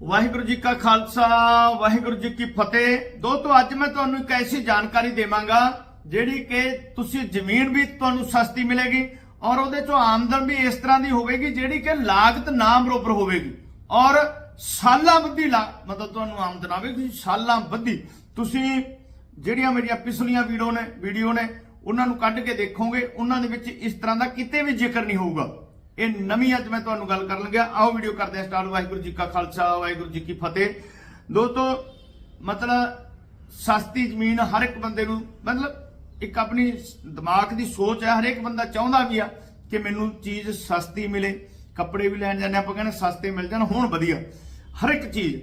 ਵਾਹਿਗੁਰੂ ਜੀ ਕਾ ਖਾਲਸਾ, ਵਾਹਿਗੁਰੂ ਜੀ ਕੀ ਫਤਿਹ। ਦੋਸਤੋ, ਅੱਜ ਮੈਂ ਤੁਹਾਨੂੰ ਇੱਕ ਐਸੀ ਜਾਣਕਾਰੀ ਦੇਵਾਂਗਾ, ਜਿਹੜੀ ਕਿ ਤੁਸੀਂ ਜ਼ਮੀਨ ਵੀ ਤੁਹਾਨੂੰ ਸਸਤੀ ਮਿਲੇਗੀ ਔਰ ਉਹਦੇ ਚੋਂ ਆਮਦਨ ਵੀ ਇਸ ਤਰ੍ਹਾਂ ਦੀ ਹੋਵੇਗੀ, ਜਿਹੜੀ ਕਿ ਲਾਗਤ ਨਾ ਬਰੋਬਰ ਹੋਵੇਗੀ। ਔਰ ਸਾਲਾਂ ਬੱਧੀ ਲਾ, ਮਤਲਬ ਤੁਹਾਨੂੰ ਆਮਦਨ ਆਵੇਗੀ ਸਾਲਾਂ ਬੱਧੀ, ਤੁਸੀਂ ਜਿਹੜੀਆਂ ਮੇਰੀਆਂ ਪਿਛਲੀਆਂ ਵੀਡੀਓ ਨੇ ਵੀਡੀਓ ਨੇ, ਉਹਨਾਂ ਨੂੰ ਕੱਢ ਕੇ ਦੇਖੋਗੇ, ਉਹਨਾਂ ਦੇ ਵਿੱਚ ਇਸ ਤਰ੍ਹਾਂ ਦਾ ਕਿਤੇ ਵੀ ਜ਼ਿਕਰ ਨਹੀਂ ਹੋਊਗਾ। ਇਹ ਨਵੀਂ ਅੱਜ ਮੈਂ ਤੁਹਾਨੂੰ ਗੱਲ ਕਰਨ ਲੱਗਿਆ। ਆਓ ਵੀਡੀਓ ਕਰਦੇ ਹਾਂ ਸਟਾਰਟ। ਵਾਹਿਗੁਰੂ ਜੀ ਕਾ ਖਾਲਸਾ, ਵਾਹਿਗੁਰੂ ਜੀ ਕੀ ਫਤਿਹ। ਦੋਸਤੋ, ਮਤਲਬ ਸਸਤੀ ਜ਼ਮੀਨ ਹਰ ਇੱਕ ਬੰਦੇ ਨੂੰ, ਮਤਲਬ ਇੱਕ ਆਪਣੀ ਦਿਮਾਗ ਦੀ ਸੋਚ ਹੈ, ਹਰੇਕ ਬੰਦਾ ਚਾਹੁੰਦਾ ਵੀ ਆ ਕਿ ਮੈਨੂੰ ਚੀਜ਼ ਸਸਤੀ ਮਿਲੇ। ਕੱਪੜੇ ਵੀ ਲੈਣ ਜਾਂਦੇ ਆਪਾਂ ਕਹਿੰਦੇ ਸਸਤੇ ਮਿਲ ਜਾਣ, ਹੁਣ ਵਧੀਆ। ਹਰ ਇੱਕ ਚੀਜ਼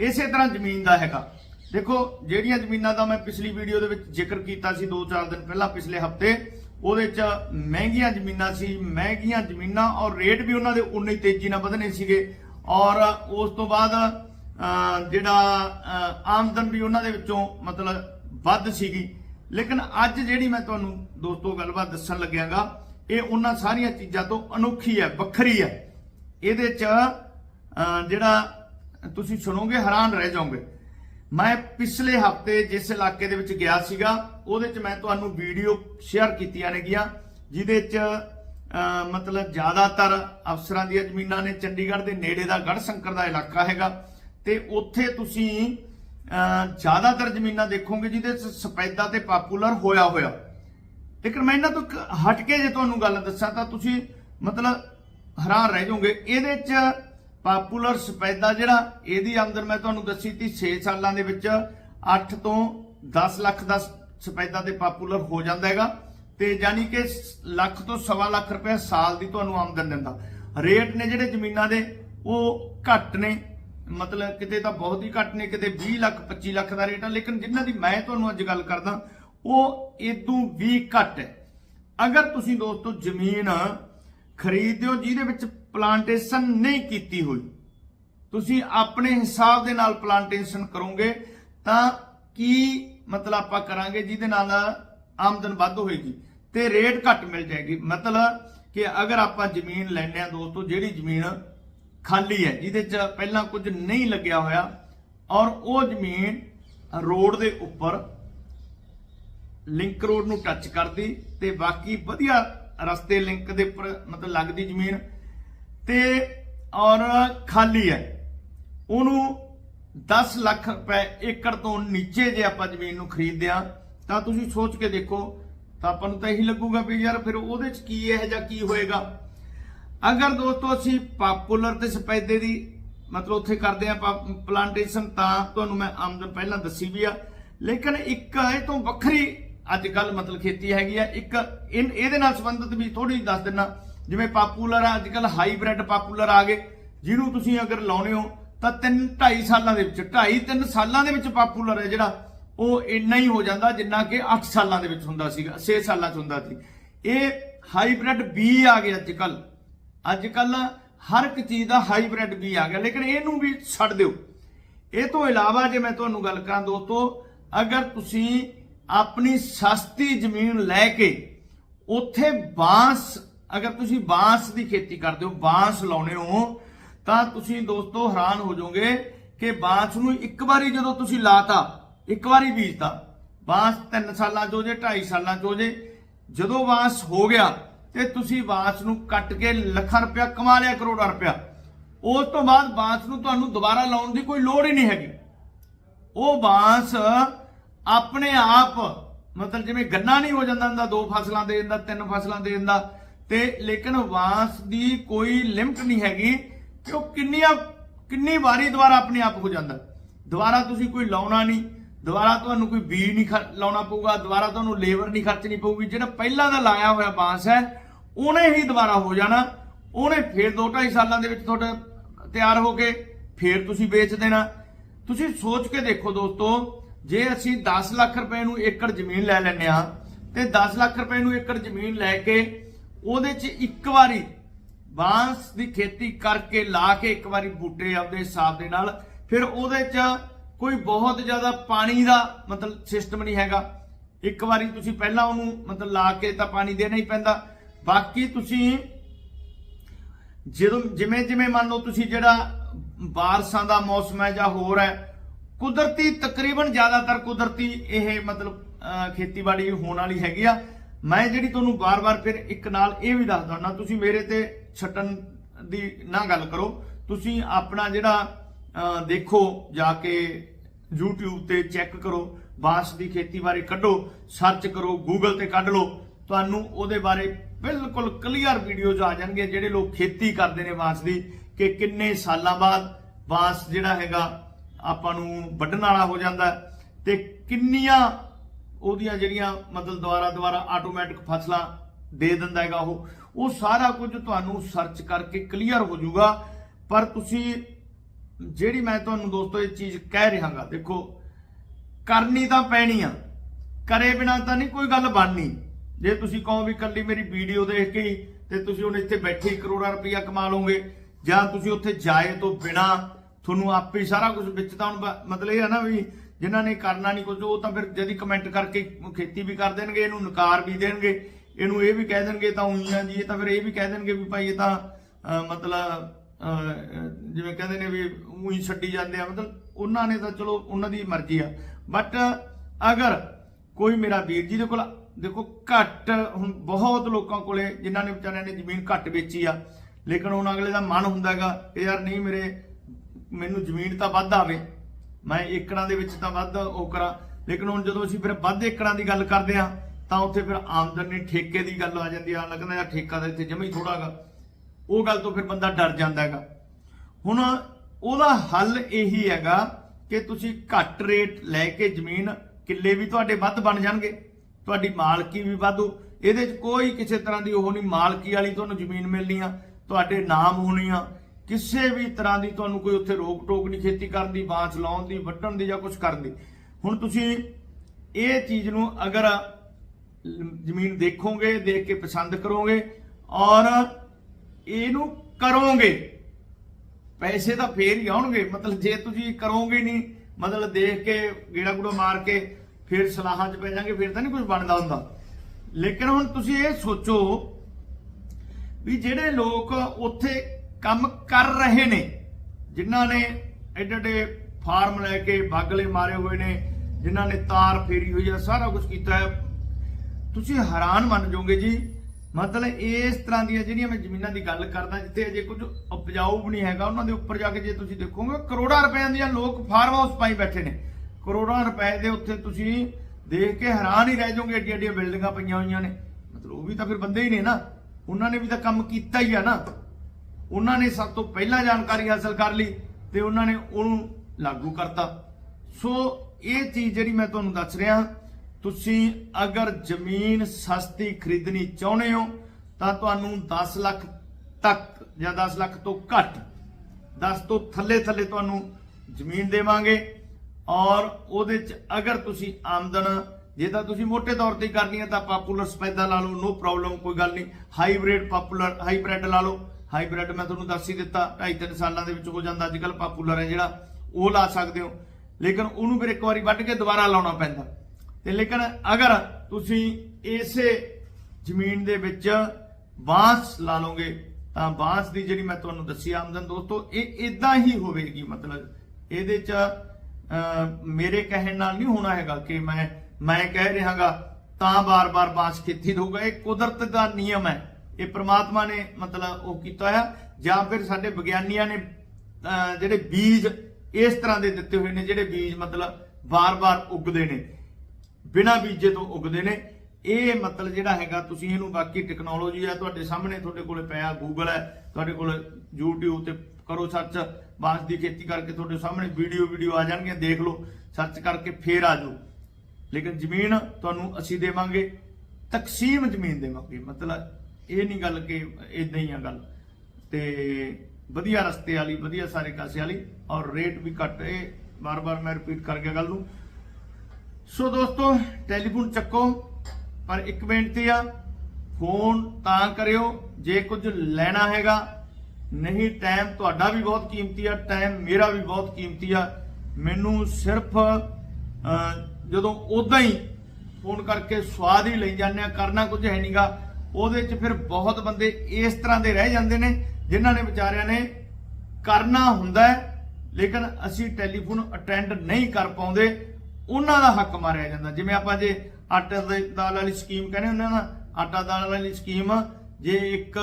ਇਸੇ ਤਰ੍ਹਾਂ ਜ਼ਮੀਨ ਦਾ ਹੈਗਾ। ਦੇਖੋ, ਜਿਹੜੀਆਂ ਜ਼ਮੀਨਾਂ ਦਾ ਮੈਂ ਪਿਛਲੀ ਵੀਡੀਓ ਦੇ ਵਿੱਚ ਜ਼ਿਕਰ ਕੀਤਾ ਸੀ 2-4 ਦਿਨ ਪਹਿਲਾਂ, ਪਿਛਲੇ ਹਫ਼ਤੇ ਉਹਦੇ ਚ ਮਹਿੰਗੀਆਂ ਜ਼ਮੀਨਾਂ ਸੀ, ਮਹਿੰਗੀਆਂ ਜ਼ਮੀਨਾਂ ਔਰ ਰੇਟ ਵੀ ਉਹਨਾਂ ਦੇ ਉਨੀ ਤੇਜ਼ੀ ਨਾਲ ਵਧਣੇ ਸੀਗੇ। ਔਰ ਉਸ ਤੋਂ ਬਾਅਦ ਜਿਹੜਾ ਆਮਦਨ ਵੀ ਉਹਨਾਂ ਦੇ ਵਿੱਚੋਂ ਮਤਲਬ ਵੱਧ ਸੀਗੀ। ਲੇਕਿਨ ਅੱਜ ਜਿਹੜੀ ਮੈਂ ਤੁਹਾਨੂੰ ਦੋਸਤੋ ਗੱਲਬਾਤ ਦੱਸਣ ਲੱਗਿਆਗਾ, ਇਹ ਉਹਨਾਂ ਸਾਰੀਆਂ ਚੀਜ਼ਾਂ ਤੋਂ ਅਨੋਖੀ ਹੈ, ਵੱਖਰੀ ਹੈ। ਇਹਦੇ ਚ ਜਿਹੜਾ ਤੁਸੀਂ ਸੁਣੋਗੇ, ਹੈਰਾਨ ਰਹਿ ਜਾਓਗੇ। ਮੈਂ ਪਿਛਲੇ ਹਫ਼ਤੇ ਜਿਸ ਇਲਾਕੇ ਦੇ ਵਿੱਚ ਗਿਆ ਸੀਗਾ, ਉਹਦੇ ਚ ਮੈਂ ਤੁਹਾਨੂੰ ਵੀਡੀਓ ਸ਼ੇਅਰ ਕੀਤੀਆਂ ਨੇਗੀਆਂ ਜਿਹਦੇ ਚ ਮਤਲਬ ਜ਼ਿਆਦਾਤਰ ਅਫਸਰਾਂ ਦੀਆਂ ਜ਼ਮੀਨਾਂ ਨੇ ਚੰਡੀਗੜ੍ਹ ਦੇ ਨੇੜੇ ਦਾ ਗੜ ਸ਼ੰਕਰ ਦਾ ਇਲਾਕਾ ਹੈਗਾ, ਤੇ ਉੱਥੇ ਤੁਸੀਂ ਜ਼ਿਆਦਾਤਰ ਜ਼ਮੀਨਾਂ ਦੇਖੋਗੇ ਜਿਹਦੇ ਚ ਸਫੈਦਾ ਤੇ ਪਾਪੂਲਰ ਹੋਇਆ ਹੋਇਆ। ਲੇਕਿਨ ਮੈਂ ਇਹਨਾਂ ਤੋਂ ਹਟ ਕੇ ਜੇ ਤੁਹਾਨੂੰ ਗੱਲ ਦੱਸਾਂ, ਤਾਂ ਤੁਸੀਂ ਮਤਲਬ ਹੈਰਾਨ ਰਹਿ ਜਾਓਗੇ। ਇਹਦੇ ਚ ਪਾਪੂਲਰ ਸਪੈਦਾ ਜਿਹੜਾ, ਇਹਦੀ ਆਮਦਨ ਮੈਂ ਤੁਹਾਨੂੰ ਦੱਸੀ ਤੀ 6 ਸਾਲਾਂ ਦੇ ਵਿੱਚ 8 ਤੋਂ 10 ਲੱਖ ਦਾ ਸਪੈਦਾ ਤੇ ਪਾਪੂਲਰ ਹੋ ਜਾਂਦਾ ਹੈਗਾ। ਤੇ ਯਾਨੀ ਕਿ ਲੱਖ ਤੋਂ ਸਵਾ ਲੱਖ ਰੁਪਏ ਸਾਲ ਦੀ ਤੁਹਾਨੂੰ ਆਮਦਨ ਦਿੰਦਾ। ਰੇਟ ਨੇ ਜਿਹੜੇ ਜ਼ਮੀਨਾਂ ਦੇ, ਉਹ ਘੱਟ ਨੇ। ਮਤਲਬ ਕਿਤੇ ਤਾਂ ਬਹੁਤ ਹੀ ਘੱਟ ਨੇ, ਕਿਤੇ 20 ਲੱਖ 25 ਲੱਖ ਦਾ ਰੇਟ ਆ, ਲੇਕਿਨ ਜਿਨ੍ਹਾਂ ਦੀ ਮੈਂ ਤੁਹਾਨੂੰ ਅੱਜ ਗੱਲ ਕਰਦਾ, ਉਹ ਇਦੋਂ ਵੀ ਘੱਟ ਹੈ। ਅਗਰ ਤੁਸੀਂ ਦੋਸਤੋ ਜ਼ਮੀਨ ਖਰੀਦਦੇ ਹੋ, ਜਿਹਦੇ ਵਿੱਚ ਪਲਾਂਟੇਸ਼ਨ ਨਹੀਂ ਕੀਤੀ ਹੋਈ। ਤੁਸੀਂ ਆਪਣੇ ਹਿਸਾਬ ਦੇ ਨਾਲ ਪਲਾਂਟੇਸ਼ਨ ਕਰੋਗੇ ਤਾਂ ਕੀ ਮਤਲਬ ਆਪਾਂ ਕਰਾਂਗੇ, ਜਿਹਦੇ ਨਾਲ ਆਮਦਨ ਵੱਧ ਹੋਏਗੀ ਤੇ ਰੇਟ ਘੱਟ ਮਿਲ ਜਾਏਗੀ। ਮਤਲਬ ਕਿ ਅਗਰ ਆਪਾਂ ਜ਼ਮੀਨ ਲੈਣੇ ਆ ਦੋਸਤੋ, ਜਿਹੜੀ ਜ਼ਮੀਨ ਖਾਲੀ ਹੈ, ਜਿਹਦੇ 'ਚ ਪਹਿਲਾਂ ਕੁਝ ਨਹੀਂ ਲੱਗਿਆ ਹੋਇਆ, ਔਰ ਉਹ ਜ਼ਮੀਨ ਰੋਡ ਦੇ ਉੱਪਰ ਲਿੰਕ ਰੋਡ ਨੂੰ ਟੱਚ ਕਰਦੀ ਤੇ ਬਾਕੀ ਵਧੀਆ ਰਸਤੇ ਲਿੰਕ ਦੇ ਉੱਪਰ ਮਤਲਬ ਲੱਗਦੀ ਜ਼ਮੀਨ ਤੇ ਔਰ ਖਾਲੀ ਹੈ। ਉਹਨੂੰ 10 ਲੱਖ ਰੁਪਏ ਏਕੜ ਤੋਂ ਨੀਚੇ ਜੇ ਆਪਾਂ ਜ਼ਮੀਨ ਨੂੰ ਖਰੀਦਦੇ ਆ ਤਾਂ ਤੁਸੀਂ ਸੋਚ ਕੇ ਦੇਖੋ, ਤਾਂ ਆਪਾਂ ਨੂੰ ਤਾਂ ਇਹੀ ਲੱਗੂਗਾ ਵੀ ਯਾਰ ਫਿਰ ਉਹਦੇ 'ਚ ਕੀ ਇਹ ਜਾਂ ਕੀ ਹੋਏਗਾ। ਅਗਰ ਦੋਸਤੋ ਅਸੀਂ ਪਾਪੂਲਰ ਤੇ ਸਪੈਦੇ ਦੀ ਮਤਲਬ ਉੱਥੇ ਕਰਦੇ ਆ ਪਲਾਂਟੇਸ਼ਨ ਤਾਂ ਤੁਹਾਨੂੰ ਮੈਂ ਆਮਦਨ ਪਹਿਲਾਂ ਦੱਸੀ ਵੀ ਆ। ਲੇਕਿਨ ਇੱਕ ਇਹ ਤੋਂ ਵੱਖਰੀ ਅੱਜ ਕੱਲ ਮਤਲਬ ਖੇਤੀ ਹੈਗੀ ਆ। ਇੱਕ ਇਨ- ਇਹਦੇ ਨਾਲ ਸੰਬੰਧਿਤ ਵੀ ਥੋੜੀ ਦੱਸ ਦਿੰਨਾ ਜਿਵੇਂ ਪਾਪੂਲਰ ਆ ਅੱਜ ਕੱਲ ਹਾਈਬ੍ਰਿਡ ਪਾਪੂਲਰ ਆ ਗਏ। ਜਿਹਨੂੰ ਤੁਸੀਂ ਅਗਰ ਲਾਉਣੇ ਹੋ, ਤਾਂ 3 2.5 ਸਾਲਾਂ ਦੇ ਵਿੱਚ 2.5 3 ਸਾਲਾਂ ਦੇ ਵਿੱਚ ਪਾਪੂਲਰ ਹੈ ਜਿਹੜਾ। ਉਹ ਇੰਨਾ ਹੀ ਹੋ ਜਾਂਦਾ ਜਿੰਨਾ ਕਿ 8 ਸਾਲਾਂ ਦੇ ਵਿੱਚ ਹੁੰਦਾ ਸੀਗਾ 6 ਸਾਲਾਂ ਚ ਹੁੰਦਾ ਸੀ। ਇਹ ਹਾਈਬ੍ਰਿਡ ਬੀ ਆ ਗਏ ਅੱਜ ਕੱਲ ਅੱਜ ਕੱਲ ਹਰ ਇੱਕ ਚੀਜ਼ ਦਾ ਹਾਈਬ੍ਰਿਡ ਬੀ ਆ ਗਿਆ, ਲੇਕਿਨ ਇਹਨੂੰ ਵੀ ਛੱਡ ਦਿਓ। ਇਹ ਤੋਂ ਇਲਾਵਾ ਜੇ ਮੈਂ ਤੁਹਾਨੂੰ ਗੱਲ ਕਰਾਂ ਦੋਸਤੋ, ਅਗਰ ਤੁਸੀਂ ਆਪਣੀ ਸਸਤੀ ਜ਼ਮੀਨ ਲੈ ਕੇ ਉੱਥੇ ਬਾਂਸ ਅਗਰ ਤੁਸੀਂ ਬਾਂਸ ਦੀ ਖੇਤੀ ਕਰਦੇ ਹੋ, ਬਾਂਸ ਲਾਉਣੇ ਹੋ, ਤਾਂ ਤੁਸੀਂ ਦੋਸਤੋ ਹੈਰਾਨ ਹੋ ਜਾਓਗੇ ਕਿ ਬਾਂਸ ਨੂੰ ਇੱਕ ਵਾਰੀ ਜਦੋਂ ਤੁਸੀਂ ਲਾਤਾ, ਇੱਕ ਵਾਰੀ ਬੀਜਤਾ, ਬਾਂਸ 3 ਸਾਲਾਂ ਚ ਹੋ ਜੇ 2.5 ਸਾਲਾਂ ਚ ਹੋ ਜੇ, ਜਦੋਂ ਬਾਂਸ ਹੋ ਗਿਆ ਤੇ ਤੁਸੀਂ ਬਾਂਸ ਨੂੰ ਕੱਟ ਕੇ ਲੱਖਾਂ ਰੁਪਇਆ ਕਮਾ ਲਿਆ, ਕਰੋੜਾਂ ਰੁਪਇਆ। ਉਸ ਤੋਂ ਬਾਅਦ ਬਾਂਸ ਨੂੰ ਤੁਹਾਨੂੰ ਦੁਬਾਰਾ ਲਾਉਣ ਦੀ ਕੋਈ ਲੋੜ ਹੀ ਨਹੀਂ ਹੈਗੀ। ਉਹ ਬਾਂਸ ਆਪਣੇ ਆਪ, ਮਤਲਬ ਜਿਵੇਂ ਗੰਨਾ ਨਹੀਂ ਹੋ ਜਾਂਦਾ ਹੁੰਦਾ, ਦੋ ਫਸਲਾਂ ਦੇ ਦਿੰਦਾ, ਤਿੰਨ ਫਸਲਾਂ ਦੇ ਦਿੰਦਾ ਤੇ ਲੇਕਿਨ ਬਾਂਸ ਦੀ ਕੋਈ ਲਿਮਟ ਨਹੀਂ ਹੈਗੀ ਕਿ ਉਹ ਕਿੰਨੀਆਂ, ਕਿੰਨੀ ਵਾਰੀ ਦੁਬਾਰਾ ਆਪਣੇ ਆਪ ਹੋ ਜਾਂਦਾ। ਦੁਬਾਰਾ ਤੁਸੀਂ ਕੋਈ ਲਾਉਣਾ ਨਹੀਂ, ਦੁਬਾਰਾ ਤੁਹਾਨੂੰ ਕੋਈ ਬੀਜ ਨਹੀਂ ਲਾਉਣਾ ਪਊਗਾ, ਦੁਬਾਰਾ ਤੁਹਾਨੂੰ ਲੇਬਰ ਨਹੀਂ ਖਰਚਣੀ ਪਊਗੀ। ਜਿਹੜਾ ਪਹਿਲਾਂ ਦਾ ਲਾਇਆ ਹੋਇਆ ਬਾਂਸ ਹੈ, ਉਹਨੇ ਹੀ ਦੁਬਾਰਾ ਹੋ ਜਾਣਾ। ਉਹਨੇ ਫੇਰ 2.5 ਸਾਲਾਂ ਦੇ ਵਿੱਚ ਤੁਹਾਡਾ ਤਿਆਰ ਹੋ ਕੇ ਫੇਰ ਤੁਸੀਂ ਵੇਚ ਦੇਣਾ। ਤੁਸੀਂ ਸੋਚ ਕੇ ਦੇਖੋ ਦੋਸਤੋ, ਜੇ ਅਸੀਂ 10 ਲੱਖ ਰੁਪਏ ਨੂੰ ਏਕੜ ਜ਼ਮੀਨ ਲੈ ਲੈਂਦੇ ਆ ਤੇ 10 ਲੱਖ ਰੁਪਏ ਨੂੰ ਏਕੜ ਜ਼ਮੀਨ ਲੈ ਕੇ ਉਹਦੇ 'ਚ ਇੱਕ ਵਾਰੀ ਬਾਂਸ ਦੀ ਖੇਤੀ ਕਰਕੇ ਲਾ ਕੇ ਇੱਕ ਵਾਰੀ ਬੂਟੇ ਆਪਦੇ ਹਿਸਾਬ ਦੇ ਨਾਲ ਫਿਰ ਉਹਦੇ 'ਚ ਕੋਈ ਬਹੁਤ ਜ਼ਿਆਦਾ ਪਾਣੀ ਦਾ ਮਤਲਬ ਸਿਸਟਮ ਨਹੀਂ ਹੈਗਾ। ਇੱਕ ਵਾਰੀ ਤੁਸੀਂ ਪਹਿਲਾਂ ਉਹਨੂੰ ਮਤਲਬ ਲਾ ਕੇ ਤਾਂ ਪਾਣੀ ਦੇਣਾ ਹੀ ਪੈਂਦਾ। ਬਾਕੀ ਤੁਸੀਂ ਜਦੋਂ ਜਿਵੇਂ ਜਿਵੇਂ ਮੰਨ ਲਓ ਤੁਸੀਂ ਜਿਹੜਾ ਬਾਰਸਾਂ ਦਾ ਮੌਸਮ ਹੈ ਜਾਂ ਹੋਰ ਹੈ ਕੁਦਰਤੀ ਤਕਰੀਬਨ ਜ਼ਿਆਦਾਤਰ ਕੁਦਰਤੀ ਇਹ ਮਤਲਬ ਅਹ, ਖੇਤੀਬਾੜੀ ਹੋਣ ਵਾਲੀ ਹੈਗੀ ਆ। ਮੈਂ ਜਿਹੜੀ ਤੁਹਾਨੂੰ ਬਾਰ-ਬਾਰ ਫਿਰ ਇੱਕ ਨਾਲ ਇਹ ਵੀ ਦੱਸ ਦਉਣਾ ਤੁਸੀਂ ਮੇਰੇ ਤੇ ਛੱਟਣ ਦੀ ਨਾ ਗੱਲ ਕਰੋ। ਤੁਸੀਂ ਆਪਣਾ ਜਿਹੜਾ ਦੇਖੋ, ਜਾ ਕੇ YouTube ਤੇ ਚੈੱਕ ਕਰੋ, ਬਾਂਸ ਦੀ ਖੇਤੀ ਬਾਰੇ ਕੱਢੋ ਸਰਚ ਕਰੋ, Google ਤੇ ਕੱਢ ਲਓ, ਤੁਹਾਨੂੰ ਉਹਦੇ ਬਾਰੇ ਬਿਲਕੁਲ ਕਲੀਅਰ ਵੀਡੀਓਜ਼ ਆ ਜਾਣਗੇ ਜਿਹੜੇ ਲੋਕ ਖੇਤੀ ਕਰਦੇ ਨੇ ਬਾਂਸ ਦੀ, ਕਿ ਕਿੰਨੇ ਸਾਲਾਂ ਬਾਅਦ ਬਾਂਸ ਜਿਹੜਾ ਹੈਗਾ ਆਪਾਂ ਨੂੰ ਵੱਢਣ ਵਾਲਾ ਹੋ ਜਾਂਦਾ ਹੈ ਤੇ ਕਿੰਨੀਆਂ ਉਹਦੀਆਂ ਜਿਹੜੀਆਂ ਮਤਲਬ ਦੁਆਰਾ ਦੁਆਰਾ ਆਟੋਮੈਟਿਕ ਫਸਲਾਂ ਦੇ ਦਿੰਦਾ ਹੈਗਾ ਉਹ ਉਹ ਸਾਰਾ ਕੁਝ ਤੁਹਾਨੂੰ ਸਰਚ ਕਰਕੇ ਕਲੀਅਰ ਹੋ ਜਾਊਗਾ। ਪਰ ਤੁਸੀਂ ਜਿਹੜੀ ਮੈਂ ਤੁਹਾਨੂੰ ਦੋਸਤੋ ਇਹ ਚੀਜ਼ ਕਹਿ ਰਿਹਾਗਾ, ਦੇਖੋ, ਕਰਨੀ ਤਾਂ ਪੈਣੀ ਆ, ਕਰੇ ਬਿਨਾ ਤਾਂ ਨਹੀਂ ਕੋਈ ਗੱਲ ਬਣਨੀ। ਜੇ ਤੁਸੀਂ ਕਹੋ ਵੀ ਕੱਲੀ ਮੇਰੀ ਵੀਡੀਓ ਦੇਖ ਕੇ ਤੇ ਤੁਸੀਂ ਹੁਣ ਇੱਥੇ ਬੈਠੇ ਕਰੋੜਾਂ ਰੁਪਈਆ ਕਮਾ ਲਓਗੇ, ਜਾਂ ਤੁਸੀਂ ਉੱਥੇ ਜਾਏ ਤੋਂ ਬਿਨਾ ਤੁਹਾਨੂੰ ਆਪੇ ਸਾਰਾ ਕੁਝ ਵਿੱਚ ਤਾਂ ਹੁਣ ਮਤਲਬ ਇਹ ਹੈ ਨਾ ਵੀ ਜਿਨ੍ਹਾਂ ਨੇ ਕਰਨਾ ਨਹੀਂ ਕੁਝ, ਉਹ ਤਾਂ ਫਿਰ ਜਦੀ ਕਮੈਂਟ ਕਰਕੇ ਖੇਤੀ ਵੀ ਕਰ ਦੇਣਗੇ, ਇਹਨੂੰ ਨਕਾਰ ਵੀ ਦੇਣਗੇ, ਇਹਨੂੰ ਇਹ ਵੀ ਕਹਿ ਦੇਣਗੇ ਤਾਂ ਉਈਆਂ ਜੀ, ਇਹ ਤਾਂ ਫਿਰ ਇਹ ਵੀ ਕਹਿ ਦੇਣਗੇ ਵੀ ਭਾਈ ਇਹ ਤਾਂ ਮਤਲਬ ਜਿਵੇਂ ਕਹਿੰਦੇ ਨੇ ਵੀ ਉਹੀ ਛੱਡੀ ਜਾਂਦੇ ਆ, ਮਤਲਬ ਉਹਨਾਂ ਨੇ ਤਾਂ ਚਲੋ ਉਹਨਾਂ ਦੀ ਮਰਜ਼ੀ ਆ। ਬਟ ਅਗਰ ਕੋਈ ਮੇਰਾ ਵੀਰ ਜੀ ਦੇ ਕੋਲ, ਦੇਖੋ ਘੱਟ ਹੁਣ ਬਹੁਤ ਲੋਕਾਂ ਕੋਲੇ ਜਿਨ੍ਹਾਂ ਨੇ ਵਿਚਾਰਿਆਂ ਨੇ ਜ਼ਮੀਨ ਘੱਟ ਵੇਚੀ ਆ, ਲੇਕਿਨ ਹੁਣ ਅਗਲੇ ਦਾ ਮਨ ਹੁੰਦਾਗਾ ਕਿ ਯਾਰ ਨਹੀਂ ਮੇਰੇ, ਮੈਨੂੰ ਜ਼ਮੀਨ ਤਾਂ ਵੱਧ ਆਵੇ। ਮੈਂ ਏਕੜਾਂ ਦੇ ਵਿੱਚ ਤਾਂ ਵੱਧ ਉਹ ਕਰਾਂ। ਲੇਕਿਨ ਹੁਣ ਜਦੋਂ ਅਸੀਂ ਫਿਰ ਵੱਧ ਏਕੜਾਂ ਦੀ ਗੱਲ ਕਰਦੇ ਆ ਤਾਂ ਉੱਥੇ ਫਿਰ ਆਮਦਨੀ ਠੇਕੇ ਦੀ ਗੱਲ ਆ ਜਾਂਦੀ ਆ। ਲੱਗਦਾ ਯਾਰ ਠੇਕਾ ਤਾਂ ਇੱਥੇ ਜਮਾ ਹੀ ਥੋੜਾਗਾ ਉਹ ਗੱਲ ਤੋਂ ਫਿਰ ਬੰਦਾ ਡਰ ਜਾਂਦਾ ਹੈਗਾ। ਹੁਣ ਉਹਦਾ ਹੱਲ ਇਹੀ ਹੈਗਾ ਕਿ ਤੁਸੀਂ ਘੱਟ ਰੇਟ ਲੈ ਕੇ ਜ਼ਮੀਨ ਕਿੱਲੇ ਵੀ ਤੁਹਾਡੇ ਵੱਧ ਬਣ ਜਾਣਗੇ। ਤੁਹਾਡੀ ਮਾਲਕੀ ਵੀ ਵਾਧੂ। ਇਹਦੇ 'ਚ ਕੋਈ ਕਿਸੇ ਤਰ੍ਹਾਂ ਦੀ ਉਹ ਨਹੀਂ, ਮਾਲਕੀ ਵਾਲੀ ਤੁਹਾਨੂੰ ਜ਼ਮੀਨ ਮਿਲਣੀ ਆ, ਤੁਹਾਡੇ ਨਾਮ ਹੋਣੀ ਆ ਕਿਸੇ ਵੀ ਤਰ੍ਹਾਂ ਦੀ ਤੁਹਾਨੂੰ ਕੋਈ ਉੱਥੇ ਰੋਕ ਟੋਕ ਨਹੀਂ ਖੇਤੀ ਕਰਨ ਦੀ, ਬਾਂਸ ਲਾਉਣ ਦੀ ਵੱਢਣ ਦੀ ਜਾਂ ਕੁਝ ਕਰਨ ਦੀ। ਹੁਣ ਤੁਸੀਂ ਇਹ ਚੀਜ਼ ਨੂੰ ਅਗਰ ਜ਼ਮੀਨ ਦੇਖੋਗੇ, ਦੇਖ ਕੇ ਪਸੰਦ ਕਰੋਗੇ ਔਰ ਇਹਨੂੰ ਕਰੋਗੇ, ਪੈਸੇ ਤਾਂ ਫੇਰ ਹੀ ਆਉਣਗੇ। ਮਤਲਬ ਜੇ ਤੁਸੀਂ ਕਰੋਗੇ ਨਹੀਂ, ਮਤਲਬ ਦੇਖ ਕੇ ਗੇੜਾ ਗੂੜਾ ਮਾਰ ਕੇ ਫਿਰ ਸਲਾਹਾਂ 'ਚ ਪੈ ਜਾਗੇ, ਫਿਰ ਤਾਂ ਨਹੀਂ ਕੁਝ ਬਣਦਾ ਹੁੰਦਾ। ਲੇਕਿਨ ਹੁਣ ਤੁਸੀਂ ਇਹ ਸੋਚੋ ਵੀ ਜਿਹੜੇ ਲੋਕ ਉੱਥੇ ਕੰਮ ਕਰ ਰਹੇ ਨੇ, ਜਿਨ੍ਹਾਂ ਨੇ ਐਡੇ ਐਡੇ ਫਾਰਮ ਲੈ ਕੇ ਬਾਗਲੇ ਮਾਰੇ ਹੋਏ ਨੇ, ਜਿਨ੍ਹਾਂ ਨੇ ਤਾਰ ਫੇਰੀ ਹੋਈ ਆ, ਸਾਰਾ ਕੁਝ ਕੀਤਾ ਹੈ। ਤੁਸੀਂ ਹੈਰਾਨ ਮੰਨ ਜਾਓਗੇ ਜੀ। ਮਤਲਬ ਇਸ ਤਰ੍ਹਾਂ ਦੀਆਂ ਜਿਹੜੀਆਂ ਮੈਂ ਜ਼ਮੀਨਾਂ ਦੀ ਗੱਲ ਕਰਦਾ, ਜਿੱਥੇ ਅਜੇ ਕੁਝ ਉਪਜਾਊ ਵੀ ਨਹੀਂ ਹੈਗਾ, ਉਹਨਾਂ ਦੇ ਉੱਪਰ ਜਾ ਕੇ ਜੇ ਤੁਸੀਂ ਦੇਖੋਗੇ, ਕਰੋੜਾਂ ਰੁਪਏ ਦੀਆਂ ਲੋਕ ਫਾਰਮ ਹਾਊਸ ਪਾਈ ਬੈਠੇ ਨੇ। ਕਰੋੜਾਂ ਰੁਪਏ ਦੇ ਉੱਥੇ ਤੁਸੀਂ ਦੇਖ ਕੇ ਹੈਰਾਨ ਹੀ ਰਹਿ ਜਾਓਗੇ ਏਡੀਆਂ ਏਡੀਆਂ ਬਿਲਡਿੰਗਾਂ ਪਈਆਂ ਹੋਈਆਂ ਨੇ। ਮਤਲਬ ਉਹ ਵੀ ਤਾਂ ਫਿਰ ਬੰਦੇ ਹੀ ਨੇ ਨਾ। ਉਹਨਾਂ ਨੇ ਵੀ ਤਾਂ ਕੰਮ ਕੀਤਾ ਹੀ ਆ ਨਾ। ਉਹਨਾਂ ਨੇ ਸਭ ਤੋਂ ਪਹਿਲਾਂ ਜਾਣਕਾਰੀ ਹਾਸਲ ਕਰ ਲਈ ਤੇ ਉਹਨਾਂ ਨੇ ਉਹਨੂੰ ਲਾਗੂ ਕਰਤਾ। ਸੋ ਇਹ ਚੀਜ਼ ਜਿਹੜੀ ਮੈਂ ਤੁਹਾਨੂੰ ਦੱਸ ਰਿਹਾ, ਤੁਸੀਂ ਅਗਰ ਜ਼ਮੀਨ ਸਸਤੀ ਖਰੀਦਣੀ ਚਾਹੁੰਦੇ ਹੋ, ਤਾਂ ਤੁਹਾਨੂੰ 10 ਲੱਖ ਤੱਕ ਜਾਂ 10 ਲੱਖ ਤੋਂ ਘੱਟ 10 ਤੋਂ ਥੱਲੇ ਥੱਲੇ ਤੁਹਾਨੂੰ ਜ਼ਮੀਨ ਦੇਵਾਂਗੇ। ਔਰ ਉਹਦੇ ਚ ਅਗਰ ਤੁਸੀਂ ਆਮਦਨ, ਜੇ ਤਾਂ ਤੁਸੀਂ ਮੋٹے ਤੌਰ ਤੇ ਕਰਨੀ ਹੈ, ਤਾਂ ਪਾਪੂਲਰ ਸਪੈਦਾ ਲਾ ਲਓ ਨੋ ਪ੍ਰੋਬਲਮ ਕੋਈ ਗੱਲ ਨਹੀਂ। ਹਾਈਬ੍ਰਿਡ ਪਾਪੂਲਰ ਹਾਈਬ੍ਰਿਡ ਲਾ ਲਓ। ਹਾਈਬ੍ਰਿਡ ਮੈਂ ਤੁਹਾਨੂੰ ਦੱਸ ਹੀ ਦਿੱਤਾ 2.5 ਸਾਲਾਂ ਦੇ ਵਿੱਚ ਹੋ ਜਾਂਦਾ ਅੱਜ ਕੱਲ ਪਾਪੂਲਰ ਹੈ ਜਿਹੜਾ, ਉਹ ਲਾ ਸਕਦੇ ਹੋ। ਲੇਕਿਨ ਉਹਨੂੰ ਫਿਰ ਇੱਕ ਵਾਰੀ ਵੱਢ ਕੇ ਦੁਬਾਰਾ ਲਾਉਣਾ ਪੈਂਦਾ। ਤੇ ਲੇਕਿਨ ਅਗਰ ਤੁਸੀਂ ਇਸੇ ਜ਼ਮੀਨ ਦੇ ਵਿੱਚ ਬਾਂਸ ਲਾ ਲਓਗੇ, ਤਾਂ ਬਾਂਸ ਦੀ ਜਿਹੜੀ ਮੈਂ ਤੁਹਾਨੂੰ ਦੱਸੀ ਆਮਦਨ, ਦੋਸਤੋ, ਇਹ ਇਦਾਂ ਹੀ ਹੋਵੇਗੀ। ਮਤਲਬ ਇਹਦੇ ਚ ਮੇਰੇ ਕਹਿਣ ਨਾਲ ਨਹੀਂ ਹੋਣਾ ਹੈਗਾ ਕਿ ਮੈਂ ਮੈਂ ਕਹਿ ਰਿਹਾਗਾ, ਤਾਂ ਬਾਰ-ਬਾਰ ਬਾਂਸ ਖੇਤੀ ਹੋਊਗਾ। ਇਹ ਕੁਦਰਤ ਦਾ ਨਿਯਮ ਹੈ। ਇਹ ਪ੍ਰਮਾਤਮਾ ਨੇ ਮਤਲਬ ਉਹ ਕੀਤਾ ਹੈ ਜਾਂ ਫਿਰ ਸਾਡੇ ਵਿਗਿਆਨੀਆਂ ਨੇ ਅਹ, ਜਿਹੜੇ ਬੀਜ ਇਸ ਤਰ੍ਹਾਂ ਦੇ ਦਿੱਤੇ ਹੋਏ ਨੇ ਜਿਹੜੇ ਬੀਜ ਮਤਲਬ ਵਾਰ ਵਾਰ ਉੱਗਦੇ ਨੇ ਬਿਨਾਂ ਬੀਜੇ ਤੋਂ ਉੱਗਦੇ ਨੇ। ਇਹ ਮਤਲਬ ਜਿਹੜਾ ਹੈਗਾ ਤੁਸੀਂ ਇਹਨੂੰ ਬਾਕੀ ਟੈਕਨੋਲੋਜੀ ਹੈ ਤੁਹਾਡੇ ਸਾਹਮਣੇ ਤੁਹਾਡੇ ਕੋਲੇ ਪਿਆ ਗੂਗਲ ਹੈ ਤੁਹਾਡੇ ਕੋਲ YouTube ਤੇ ਕਰੋ ਸਰਚ ਬਾਂਸ ਦੀ ਖੇਤੀ ਕਰਕੇ ਤੁਹਾਡੇ ਸਾਹਮਣੇ ਵੀਡੀਓ ਵੀਡੀਓ ਆ ਜਾਣਗੀਆਂ ਦੇਖ ਲਓ ਸਰਚ ਕਰਕੇ ਫੇਰ ਆ ਜਾਓ। ਲੇਕਿਨ ਜ਼ਮੀਨ ਤੁਹਾਨੂੰ ਅਸੀਂ ਦੇਵਾਂਗੇ ਤਕਸੀਮ ਜ਼ਮੀਨ ਦੇਵਾਂਗੇ। ਮਤਲਬ ਇਹ ਨਹੀਂ ਗੱਲ ਕਿ ਇਦਾਂ ਹੀ ਆ ਗੱਲ। ਤੇ ਵਧੀਆ ਰਸਤੇ ਵਾਲੀ, ਵਧੀਆ ਸਾਰੇ ਕਾਸੇ ਵਾਲੀ ਔਰ ਰੇਟ ਵੀ ਘੱਟ ਇਹ ਬਾਰ-ਬਾਰ ਮੈਂ ਰਿਪੀਟ ਕਰ ਗਿਆ ਗੱਲ ਨੂੰ। ਸੋ ਦੋਸਤੋ ਟੈਲੀਫੋਨ ਚੱਕੋ, ਪਰ ਇੱਕ ਬੇਨਤੀ ਆ ਫੋਨ ਤਾਂ ਕਰਿਓ, ਜੇ ਕੁਝ ਲੈਣਾ ਹੈਗਾ, ਨਹੀਂ ਟਾਈਮ ਤੁਹਾਡਾ ਵੀ ਬਹੁਤ ਕੀਮਤੀ ਆ ਟਾਈਮ ਮੇਰਾ ਵੀ ਬਹੁਤ ਕੀਮਤੀ ਆ। ਮੈਨੂੰ ਸਿਰਫ ਜਦੋਂ ਉਦਾਂ ਹੀ ਫੋਨ ਕਰਕੇ ਸਵਾਦ ਹੀ ਲਈ ਜਾਂਦੇ ਆ, ਕਰਨਾ ਕੁਝ ਹੈ ਨਹੀਂਗਾ ਉਹਦੇ 'ਚ ਫਿਰ ਬਹੁਤ ਬੰਦੇ ਇਸ ਤਰ੍ਹਾਂ ਦੇ ਰਹਿ ਜਾਂਦੇ ਨੇ, ਜਿਨ੍ਹਾਂ ਨੇ ਵਿਚਾਰਿਆਂ ਨੇ ਕਰਨਾ ਹੁੰਦਾ ਹੈ, ਲੇਕਿਨ ਅਸੀਂ ਟੈਲੀਫੋਨ ਅਟੈਂਡ ਨਹੀਂ ਕਰ ਪਾਉਂਦੇ। ਉਹਨਾਂ ਦਾ ਹੱਕ ਮਾਰਿਆ ਜਾਂਦਾ। ਜਿਵੇਂ ਆਪਾਂ ਜੇ ਆਟਾ ਦੇ ਦਾਲ ਵਾਲੀ ਸਕੀਮ ਕਹਿੰਦੇ ਹੁੰਦੇ ਆ ਨਾ, ਆਟਾ ਦਾਲ ਵਾਲੀ ਸਕੀਮ ਜੇ ਇੱਕ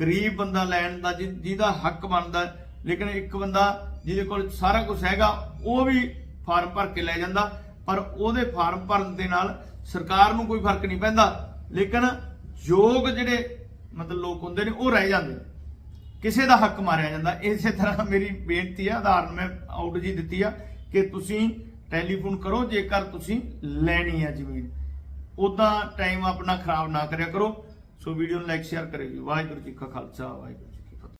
ਗਰੀਬ ਬੰਦਾ ਲੈਣ ਦਾ, ਜਿ- ਜਿਹਦਾ ਹੱਕ ਬਣਦਾ ਲੇਕਿਨ ਇੱਕ ਬੰਦਾ ਜਿਹਦੇ ਕੋਲ ਸਾਰਾ ਕੁਝ ਹੈਗਾ, ਉਹ ਵੀ ਫਾਰਮ ਭਰ ਕੇ ਲੈ ਜਾਂਦਾ। ਪਰ ਉਹਦੇ ਫਾਰਮ ਭਰਨ ਦੇ ਨਾਲ ਸਰਕਾਰ ਨੂੰ ਕੋਈ ਫ਼ਰਕ ਨਹੀਂ ਪੈਂਦਾ। ਲੇਕਿਨ ਯੋਗ ਜਿਹੜੇ ਮਤਲਬ ਲੋਕ ਹੁੰਦੇ ਨੇ, ਉਹ ਰਹਿ ਜਾਂਦੇ ਕਿਸੇ ਦਾ ਹੱਕ ਮਾਰਿਆ ਜਾਂਦਾ। ਇਸੇ ਤਰ੍ਹਾਂ ਮੇਰੀ ਬੇਨਤੀ ਆ ਆਧਾਰਨ ਮੈਂ ਆਊਟ ਜੀ ਦਿੱਤੀ ਆ, ਕਿ ਤੁਸੀਂ ਟੈਲੀਫੋਨ ਕਰੋ, ਜੇਕਰ ਤੁਸੀਂ ਲੈਣੀ ਆ ਜ਼ਮੀਨ। ਉਦਾਂ ਟਾਈਮ ਆਪਣਾ ਖਰਾਬ ਨਾ ਕਰਿਆ ਕਰੋ। ਸੋ ਵੀਡੀਓ ਨੂੰ ਲਾਈਕ ਸ਼ੇਅਰ ਕਰਿਓ ਜੀ। ਵਾਹਿਗੁਰੂ ਜੀ ਕਾ ਖਾਲਸਾ, ਵਾਹਿਗੁਰੂ